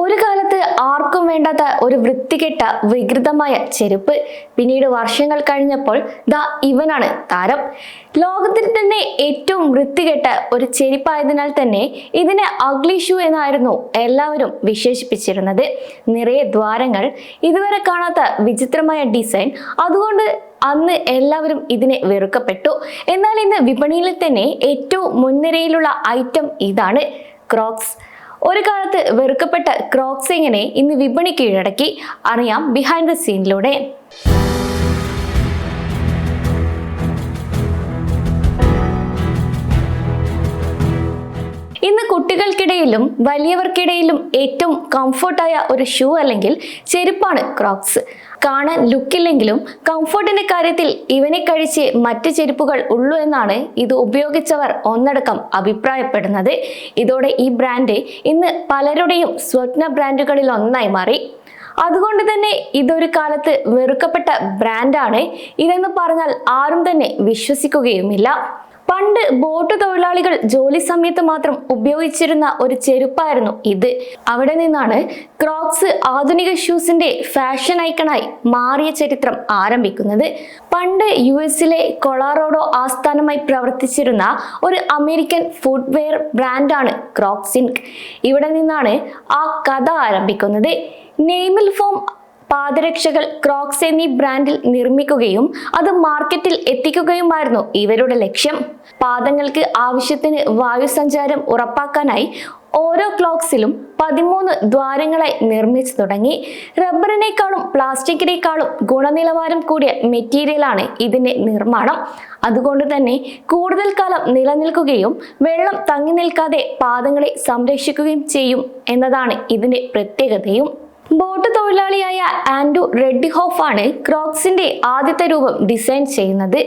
ഒരു കാലത്ത് ആർക്കും വേണ്ടാത്ത ഒരു വൃത്തികെട്ട വികൃതമായ ചെരുപ്പ്. പിന്നീട് വർഷങ്ങൾ കഴിഞ്ഞപ്പോൾ ദ ഇവനാണ് താരം. ലോകത്തിൽ തന്നെ ഏറ്റവും വൃത്തികെട്ട ഒരു ചെരുപ്പായതിനാൽ തന്നെ ഇതിനെ അഗ്ലി ഷൂ എന്നായിരുന്നു എല്ലാവരും വിശേഷിപ്പിച്ചിരുന്നത്. നിറയെ ദ്വാരങ്ങൾ ഇതുവരെ കാണാത്ത വിചിത്രമായ ഡിസൈൻ അതുകൊണ്ട് അന്ന് എല്ലാവരും ഇതിനെ വെറുക്കപ്പെട്ടു. എന്നാൽ ഇന്ന് വിപണിയിൽ തന്നെ ഏറ്റവും മുൻനിരയിലുള്ള ഐറ്റം ഇതാണ് ക്രോക്സ് ഒരു കാലത്ത് വെറുക്കപ്പെട്ട ക്രോക്സിങ്ങിനെ ഇന്ന് വിപണി കീഴടക്കി. അറിയാം ബിഹൈൻഡ് ദ സീനിലൂടെ ഇന്ന് കുട്ടികൾക്കിടയിലും വലിയവർക്കിടയിലും ഏറ്റവും കംഫർട്ടായ ഒരു ഷൂ അല്ലെങ്കിൽ ചെരുപ്പാണ് ക്രോക്സ്. കാണാൻ ലുക്കില്ലെങ്കിലും കംഫർട്ടിന്റെ കാര്യത്തിൽ ഇവനെ കഴിച്ച് മറ്റ് ചെരുപ്പുകൾ ഉള്ളൂ എന്നാണ് ഇത് ഉപയോഗിച്ചവർ ഒന്നടക്കം അഭിപ്രായപ്പെടുന്നത്. ഇതോടെ ഈ ബ്രാൻഡ് ഇന്ന് പലരുടെയും സ്വപ്ന ബ്രാൻഡുകളിൽ ഒന്നായി മാറി. അതുകൊണ്ട് തന്നെ ഇതൊരു കാലത്ത് വെറുക്കപ്പെട്ട ബ്രാൻഡാണ്. ഇതെന്ന് പറഞ്ഞാൽ ആരും തന്നെ വിശ്വസിക്കുകയുമില്ല. പണ്ട് ബോട്ട് തൊഴിലാളികൾ ജോലി സമയത്ത് മാത്രം ഉപയോഗിച്ചിരുന്ന ഒരു ചെരുപ്പായിരുന്നു ഇത്. അവിടെ നിന്നാണ് ക്രോക്സ് ആധുനിക ഷൂസിന്റെ ഫാഷൻ ഐക്കണായി മാറിയ ചരിത്രം ആരംഭിക്കുന്നത്. പണ്ട് യു എസിലെ കൊളാറോഡോ ആസ്ഥാനമായി പ്രവർത്തിച്ചിരുന്ന ഒരു അമേരിക്കൻ ഫുട്വെയർ ബ്രാൻഡാണ് ക്രോക്സ് ഇൻക് ഇവിടെ നിന്നാണ് ആ കഥ ആരംഭിക്കുന്നത്. നെയ്മിൽ ഫോം പാദരക്ഷകൾ ക്രോക്സ് എന്നീ ബ്രാൻഡിൽ നിർമ്മിക്കുകയും അത് മാർക്കറ്റിൽ എത്തിക്കുകയുമായിരുന്നു ഇവരുടെ ലക്ഷ്യം. പാദങ്ങൾക്ക് ആവശ്യത്തിന് വായുസഞ്ചാരം ഉറപ്പാക്കാനായി ഓരോ ക്ലോക്സിലും പതിമൂന്ന് ദ്വാരങ്ങളെ നിർമ്മിച്ചു തുടങ്ങി. റബ്ബറിനേക്കാളും പ്ലാസ്റ്റിക്കിനേക്കാളും ഗുണനിലവാരം കൂടിയ മെറ്റീരിയലാണ് ഇതിന്റെ നിർമ്മാണം. അതുകൊണ്ട് തന്നെ കൂടുതൽ കാലം നിലനിൽക്കുകയും വെള്ളം തങ്ങി നിൽക്കാതെ പാദങ്ങളെ സംരക്ഷിക്കുകയും ചെയ്യും എന്നതാണ് ഇതിന്റെ പ്രത്യേകതയും. ബോട്ട് തൊഴിലാളിയായ ആൻഡു റെഡ്ഡി ഹോഫാണ് ക്രോക്സിന്റെ ആദ്യത്തെ രൂപം ഡിസൈൻ ചെയ്യുന്നത്.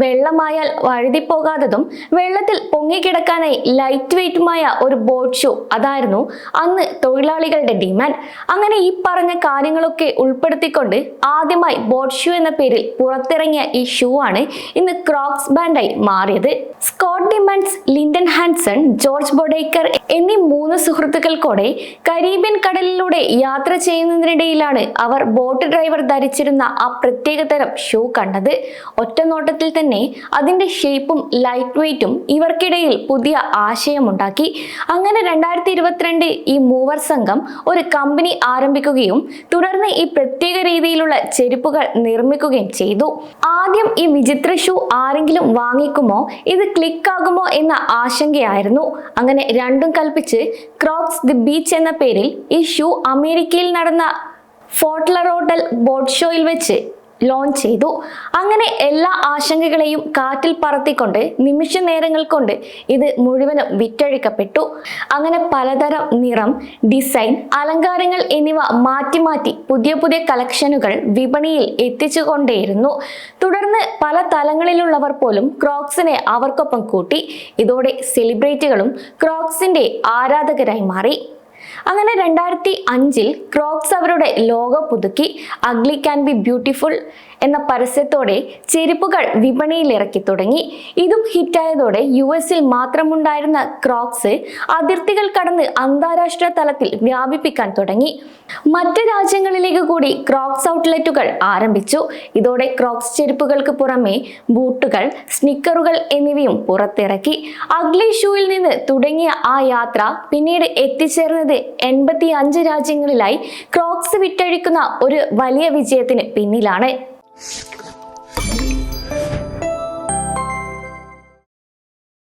വെള്ളമായാൽ വഴുതിപ്പോകാത്തതും വെള്ളത്തിൽ പൊങ്ങിക്കിടക്കാനായി ലൈറ്റ് വെയിറ്റുമായ ഒരു ബോട്ട് ഷൂ അതായിരുന്നു അന്ന് തൊഴിലാളികളുടെ ഡിമാൻഡ് അങ്ങനെ ഈ പറഞ്ഞ കാര്യങ്ങളൊക്കെ ഉൾപ്പെടുത്തിക്കൊണ്ട് ആദ്യമായി ബോട്ട് ഷൂ എന്ന പേരിൽ പുറത്തിറങ്ങിയ ഈ ഷൂ ആണ് ഇന്ന് ക്രോക്സ് ബാൻഡായി മാറിയത്. സ്കോട്ട് ഡിമാൻഡ്സ് ലിൻഡൻ ഹാൻസൺ ജോർജ് ബൊഡേക്കർ എന്നീ മൂന്ന് സുഹൃത്തുക്കൾക്കോടെ കരീബിയൻ കടലിലൂടെ യാത്ര ചെയ്യുന്നതിനിടയിലാണ് അവർ ബോട്ട് ഡ്രൈവർ ധരിച്ചിരുന്ന ആ പ്രത്യേകതരം ഷൂ കണ്ടത്. ഒറ്റ നോട്ടത്തിൽ തന്നെ അതിന്റെ ഷേപ്പും ലൈറ്റ് വെയ്റ്റും ഇവർക്കിടയിൽ പുതിയ ആശയമുണ്ടാക്കി. അങ്ങനെ രണ്ടായിരത്തി ഇരുപത്തിരണ്ട് ഈ മൂവർ സംഘം ഒരു കമ്പനി ആരംഭിക്കുകയും തുടർന്ന് ഈ പ്രത്യേക രീതിയിലുള്ള ചെരുപ്പുകൾ നിർമ്മിക്കുകയും ചെയ്തു. ആദ്യം ഈ വിചിത്ര ഷൂ ആരെങ്കിലും വാങ്ങിക്കുമോ? ഇത് ക്ലിക്ക് ആകുമോ എന്ന ആശങ്കയായിരുന്നു. അങ്ങനെ രണ്ടും കൽപ്പിച്ച് ക്രോക്സ് ദി ബീച്ച് എന്ന പേരിൽ ഈ ഷൂ അമേരിക്കയിൽ നടന്ന ഫോർട്ട്ലറോട്ടൽ ബോട്ട് ഷോയിൽ വെച്ച് ലോഞ്ച് ചെയ്തു. അങ്ങനെ എല്ലാ ആശങ്കകളെയും കാറ്റിൽ പറത്തിക്കൊണ്ട് നിമിഷ നേരങ്ങൾ കൊണ്ട് ഇത് മുഴുവനും വിറ്റഴിക്കപ്പെട്ടു. അങ്ങനെ പലതരം നിറം ഡിസൈൻ അലങ്കാരങ്ങൾ എന്നിവ മാറ്റി മാറ്റി പുതിയ പുതിയ കളക്ഷനുകൾ വിപണിയിൽ എത്തിച്ചുകൊണ്ടേയിരുന്നു. തുടർന്ന് പല തലങ്ങളിലുള്ളവർ പോലും ക്രോക്സിനെ അവർക്കൊപ്പം കൂട്ടി. ഇതോടെ സെലിബ്രിറ്റികളും ക്രോക്സിന്റെ ആരാധകരായി മാറി. അങ്ങനെ രണ്ടായിരത്തി അഞ്ചിൽ ക്രോക്സ് അവരുടെ ലോഗോ പുതുക്കി അഗ്ലി ക്യാൻ ബി ബ്യൂട്ടിഫുൾ എന്ന പരസ്യത്തോടെ ചെരുപ്പുകൾ വിപണിയിൽ ഇറക്കി തുടങ്ങി. ഇതും ഹിറ്റായതോടെ യു എസിൽ മാത്രമുണ്ടായിരുന്ന ക്രോക്സ് അതിർത്തികൾ കടന്ന് അന്താരാഷ്ട്ര തലത്തിൽ വ്യാപിപ്പിക്കാൻ തുടങ്ങി. മറ്റ് രാജ്യങ്ങളിലേക്ക് കൂടി ക്രോക്സ് ഔട്ട്ലെറ്റുകൾ ആരംഭിച്ചു. ഇതോടെ ക്രോക്സ് ചെരുപ്പുകൾക്ക് പുറമെ ബൂട്ടുകൾ സ്നിക്കറുകൾ എന്നിവയും പുറത്തിറക്കി. അഗ്ലി ഷൂയിൽ നിന്ന് തുടങ്ങിയ ആ യാത്ര പിന്നീട് എത്തിച്ചേർന്നത് എൺപത്തി അഞ്ച് രാജ്യങ്ങളിലായി ക്രോക്സ് വിറ്റഴിക്കുന്ന ഒരു വലിയ വിജയത്തിന് പിന്നിലാണ്.